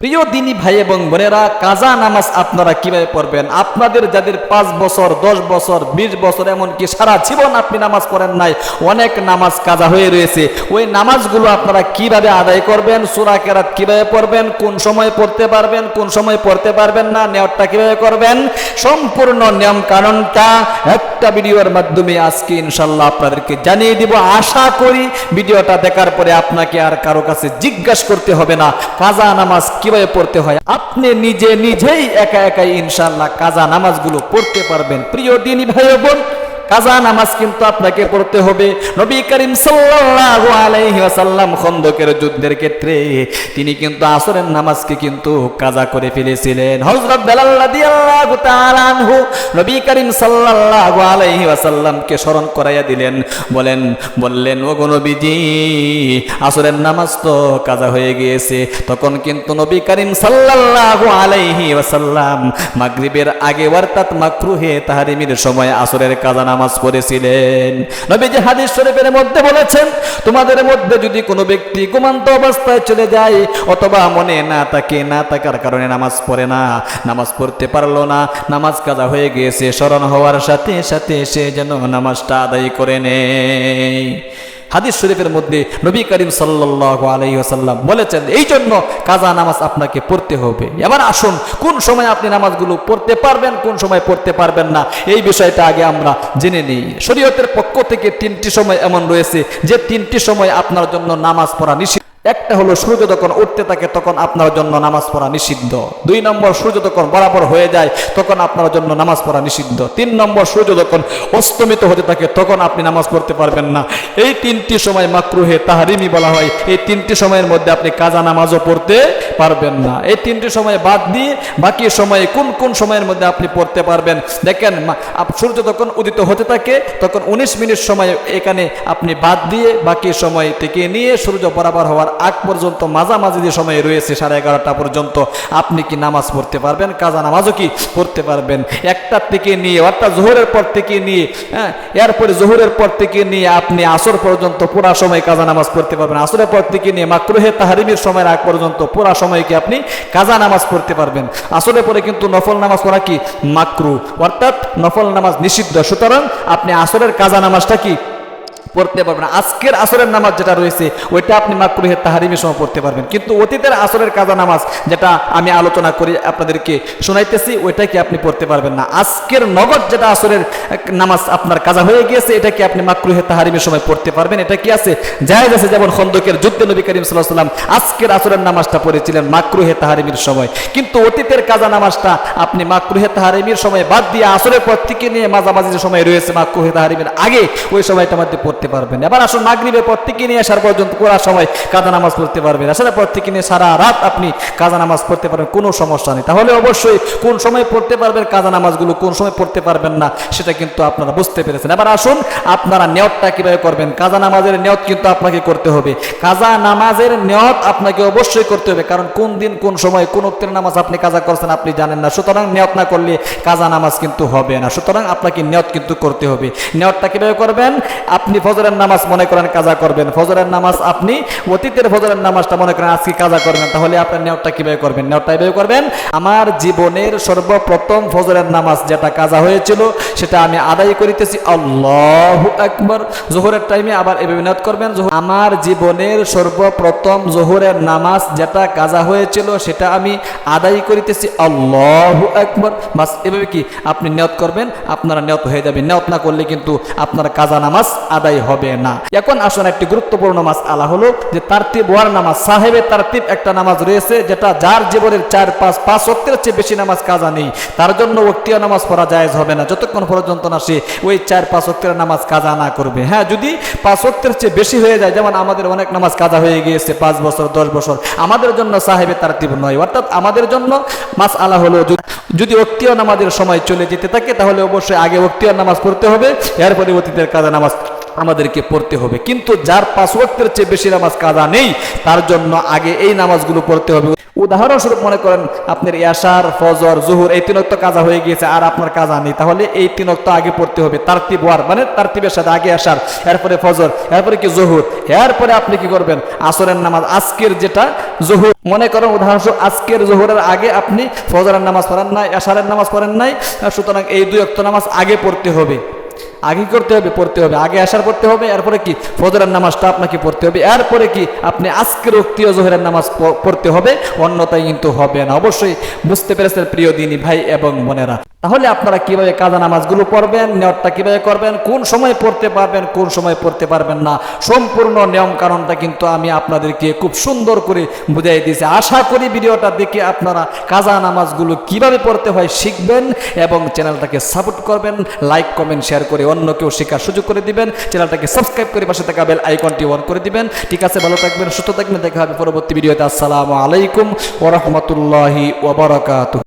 প্রিয় দিনী ভাই এবং বোনেরা, কাজা নামাজ আপনারা কীভাবে পড়বেন? আপনাদের যাদের পাঁচ বছর, দশ বছর, বিশ বছর, এমনকি সারা জীবন আপনি নামাজ পড়েন নাই, অনেক নামাজ কাজা হয়ে রয়েছে। ওই নামাজগুলো আপনারা কীভাবে আদায় করবেন? সুরা কেরাত কীভাবে পড়বেন? কোন সময় পড়তে পারবেন? কোন সময় পড়তে পারবেন না? নেওয়ারটা কীভাবে করবেন? সম্পূর্ণ নিয়ম কানুনটা একটা ভিডিওর মাধ্যমে আজকে ইনশাল্লাহ আপনাদেরকে জানিয়ে দিব। আশা করি ভিডিওটা দেখার পরে আপনাকে আর কারও কাছে জিজ্ঞাসা করতে হবে না। কাজা নামাজ কীভাবে পড়তে হয়? আপনি নিজে নিজেই একা একাই ইনশাল্লাহ কাজা নামাজগুলো পড়তে পারবেন। প্রিয় দিনী ভাই বোন কাজা নামাজ কিন্তু আপনাকে পড়তে হবে। নবী করিম সাল্লাল্লাহু আলাইহি ওয়াসাল্লাম খন্দকের যুদ্ধের ক্ষেত্রে তিনি কিন্তু আসরের নামাজকে কিন্তু কাজা করে ফেলেছিলেন। হযরত বেলাল রাদিয়াল্লাহু তাআলা আনহু নবী করিম সাল্লাল্লাহু আলাইহি ওয়াসাল্লামকে স্মরণ করাইয়া দিলেন। বলেন, বললেন, ওগো নবীজি, আসরের নামাজ তো কাজা হয়ে গিয়েছে। তখন কিন্তু নবী করিম সাল্লাল্লাহু আলাইহি ওয়াসাল্লাম মাগরিবের আগে অর্থাৎ মাকরুহে তাহারিমির সময় আসরের কাজা পড়েছিলেন। নবীজি হাদিস শরীফের মধ্যে বলেছেন, তোমাদের মধ্যে যদি কোনো ব্যক্তি ঘুমান্ত অবস্থায় চলে যায়, অথবা মনে না তাকে না থাকার কারণে নামাজ পড়ে না, নামাজ পড়তে পারল না, নামাজ কাজা হয়ে গিয়েছে, স্মরণ হওয়ার সাথে সাথে সে যেন নামাজটা আদায় করে নেয়। হাদিস শরীফের মধ্যে নবী করিম সাল্লাহ আলাইহি ওয়াসাল্লাম বলেছেন এই জন্য কাজা নামাজ আপনাকে পড়তে হবে। এবার আসুন, কোন সময় আপনি নামাজগুলো পড়তে পারবেন, কোন সময় পড়তে পারবেন না, এই বিষয়টা আগে আমরা জেনে নিই। শরীয়তের পক্ষ থেকে তিনটি সময় এমন রয়েছে যে তিনটি সময় আপনার জন্য নামাজ পড়া নিষিদ্ধ। একটা হলো সূর্য যখন উঠতে থাকে, তখন আপনার জন্য নামাজ পড়া নিষিদ্ধ। দুই নম্বর, সূর্য যখন বরাবর হয়ে যায়, তখন আপনার জন্য নামাজ পড়া নিষিদ্ধ। তিন নম্বর, সূর্য যখন অস্তমিত হতে থাকে, তখন আপনি নামাজ পড়তে পারবেন না। এই তিনটি সময় মাকরুহে তাহারিমি বলা হয়। এই তিনটি সময়ের মধ্যে আপনি কাজা নামাজও পড়তে পারবেন না। এই তিনটি সময় বাদ দিয়ে বাকি সময়ে কোন কোন সময়ের মধ্যে আপনি পড়তে পারবেন? দেখেন সূর্য যখন উদিত হতে থাকে, তখন উনিশ মিনিট সময় এখানে আপনি বাদ দিয়ে বাকি সময় থেকে নিয়ে সূর্য বরাবর হওয়ার আগ পর্যন্ত মাঝামাঝি যে সময় রয়েছে সাড়ে এগারোটা পর্যন্ত, আপনি কি নামাজ পড়তে পারবেন? কাজা নামাজও কি পড়তে পারবেন? একটার থেকে নিয়ে, অর্থাৎ জোহরের পর থেকে নিয়ে হ্যাঁ এরপরে জোহরের পর থেকে নিয়ে আপনি আসর পর্যন্ত পুরা সময় কাজা নামাজ পড়তে পারবেন। আসরের পর থেকে নিয়ে মাকরুহে তাহারিমের সময়ের আগ পর্যন্ত পুরা সময় কি আপনি কাজা নামাজ পড়তে পারবেন? আসলে পরে কিন্তু নফল নামাজ পড়া কি? মাকরু। অর্থাৎ নফল নামাজ নিষিদ্ধ। সুতরাং আপনি আসরের কাজা নামাজটা কি? পড়তে পারবেন আজকের আসরের নামাজ যেটা রয়েছে, ওইটা আপনি মাকরুহে তাহারিমের সময় পড়তে পারবেন। কিন্তু অতীতের আসরের কাজা নামাজ যেটা আমি আলোচনা করি আপনাদেরকে শোনাইতেছি, ওইটা কি আপনি পড়তে পারবেন না। আজকের নগদ যেটা আসরের নামাজ আপনার কাজা হয়ে গিয়েছে, এটা কি আপনি মাকরুহে তাহারিমের সময় পড়তে পারবেন? এটা কি আছে? জায়েজ আছে যেমন খন্দকের যুদ্ধে নবী করিম সাল্লাহ সাল্লাম আজকের আসরের নামাজটা পড়েছিলেন মাকরুহে তাহারিমের সময়। কিন্তু অতীতের কাজা নামাজটা আপনি মাকরুহে তাহারিমের সময় বাদ দিয়ে আসরের পর থেকে নিয়ে মাঝামাঝি যে সময় রয়েছে মাকরুহে তাহারিমের আগে, ওই সময়টা মধ্যে পড়তে পারবেন। এবার আসুন মাগরিবের পর থেকে নিয়ে আসার পর্যন্ত পুরা সময় কাজা নামাজ পড়তে পারবেন। আসার পর থেকে নিয়ে সারা রাত আপনি কাজা নামাজ পড়তে পারবেন, কোনো সমস্যা নেই। তাহলে অবশ্যই কোন সময় পড়তে পারবেন, কাজা নামাজগুলো কোন সময় পড়তে পারবেন না, সেটা কিন্তু আপনারা বুঝতে পেরেছেন। এবার আসুন আপনারা নিয়তটা কীভাবে করবেন? কাজা নামাজের নিয়ত কিন্তু আপনাকে করতে হবে। কাজা নামাজের নিয়ত আপনাকে অবশ্যই করতে হবে, কারণ কোন দিন, কোন সময়, কোন অক্তের নামাজ আপনি কাজা করছেন আপনি জানেন না। সুতরাং নিয়ত না করলে কাজা নামাজ কিন্তু হবে না। সুতরাং আপনাকে নিয়ত কিন্তু করতে হবে। নিয়তটা কীভাবে করবেন? আপনি ফজরের নামাজ মনে করেন কাজা করবেন। ফজরের নামাজ আপনি অতীতের ফজরের নামাজটা মনে করেন আজকে কাজা করবেন তাহলে আপনার নিয়তটা কীভাবে করবেন? নিয়তটা এভাবে করবেন, আমার জীবনের সর্বপ্রথম ফজরের নামাজ যেটা কাজা হয়েছিল, সেটা আমি আদায় করিতেছি। আল্লাহ একবার জোহরের টাইমে আবার এভাবে নিয়ত করবেন আমার জীবনের সর্বপ্রথম জোহরের নামাজ যেটা কাজা হয়েছিল, সেটা আমি আদায় করিতেছি। আল্লাহ একবার বাস, এভাবে কি আপনি নিয়ত করবেন? আপনারা নিয়ত হয়ে যাবে নিয়ত না করলে কিন্তু আপনার কাজা নামাজ আদায় হবে না। এখন আসুন একটি গুরুত্বপূর্ণ নামাজ আলা হলো যে তারতিব ওয়ার নামাজ সাহেবের তারতিব একটা নামাজ রয়েছে যেটা যার জীবনের চার, পাঁচ পাঁচ অক্টের চেয়ে বেশি নামাজ কাজা নেই। তার জন্য ওক্তীয় নামাজ পড়া জায়েজ হবে না। যতক্ষণ পর্যন্ত না সে ওই চার, পাঁচ অক্টের নামাজ কাজা না করবে। হ্যাঁ যদি পাঁচ অক্টের চেয়ে বেশি হয়ে যায়, যেমন আমাদের অনেক নামাজ কাজা হয়ে গিয়েছে পাঁচ বছর, দশ বছর, আমাদের জন্য সাহেবে তারতিব নয়। অর্থাৎ আমাদের জন্য মাস আলা হলো যদি- যদি নামাজের সময় চলে যেতে থাকে, তাহলে অবশ্যই আগে অক্তীয় নামাজ পড়তে হবে এরপরে অতীতের কাজা নামাজ আমাদেরকে পড়তে হবে। কিন্তু যার পাঁচ ওয়াক্তের চেয়ে বেশি নামাজ কাজা নেই, তার জন্য আগে এই নামাজগুলো পড়তে হবে। উদাহরণস্বরূপ মনে করেন, আপনার ইয়াসার ফজর, জুহুর এই তিনক্ত কাজা হয়ে গিয়েছে, আর আপনার কাজা নেই। তাহলে এই তিনক্ত আগে পড়তে হবে। তারতিব ওয়ার মানে তারতিবের সাথে আগে আসার এরপরে ফজর, এরপরে কি জহুর, এরপরে আপনি কি করবেন? আসরের নামাজ, আজকের যেটা জহুর। মনে করেন, উদাহরণস্বরূপ আজকের জহুরের আগে আপনি ফজরের নামাজ পড়েন নাই, এশারের নামাজ পড়েন নাই, সুতরাং এই দুই অক্ত নামাজ আগে পড়তে হবে। আগে করতে হবে, পড়তে হবে। আগে আসার পড়তে হবে, এরপরে কি? ফজরের নামাজটা আপনাকে পড়তে হবে। এরপরে কি? আপনি আজকের উক্তিয় জোহরের নামাজ পড়তে হবে। অন্যতায় কিন্তু হবে না। অবশ্যই বুঝতে পেরেছেন প্রিয় দিনী ভাই এবং বোনেরা। তাহলে আপনারা কীভাবে কাজা নামাজগুলো পড়বেন নেওয়ারটা কীভাবে করবেন, কোন সময় পড়তে পারবেন, কোন সময় পড়তে পারবেন না, সম্পূর্ণ নিয়ম কারণটা কিন্তু আমি আপনাদেরকে খুব সুন্দর করে বুঝাই দিয়েছি। আশা করি ভিডিওটা দেখে আপনারা কাজা নামাজগুলো কীভাবে পড়তে হয় শিখবেন এবং চ্যানেলটাকে সাপোর্ট করবেন, লাইক, কমেন্ট, শেয়ার করে অন্য কেউ শেখার সুযোগ করে দিবেন, চ্যানেলটাকে সাবস্ক্রাইব করে পাশে থাকা বেল আইকনটি অন করে দিবেন। ঠিক আছে, ভালো থাকবেন, সুস্থ থাকবেন, দেখা হবে পরবর্তী ভিডিওতে। আসসালামু আলাইকুম ওরহমতুল্লাহি ওবরাকাতুহ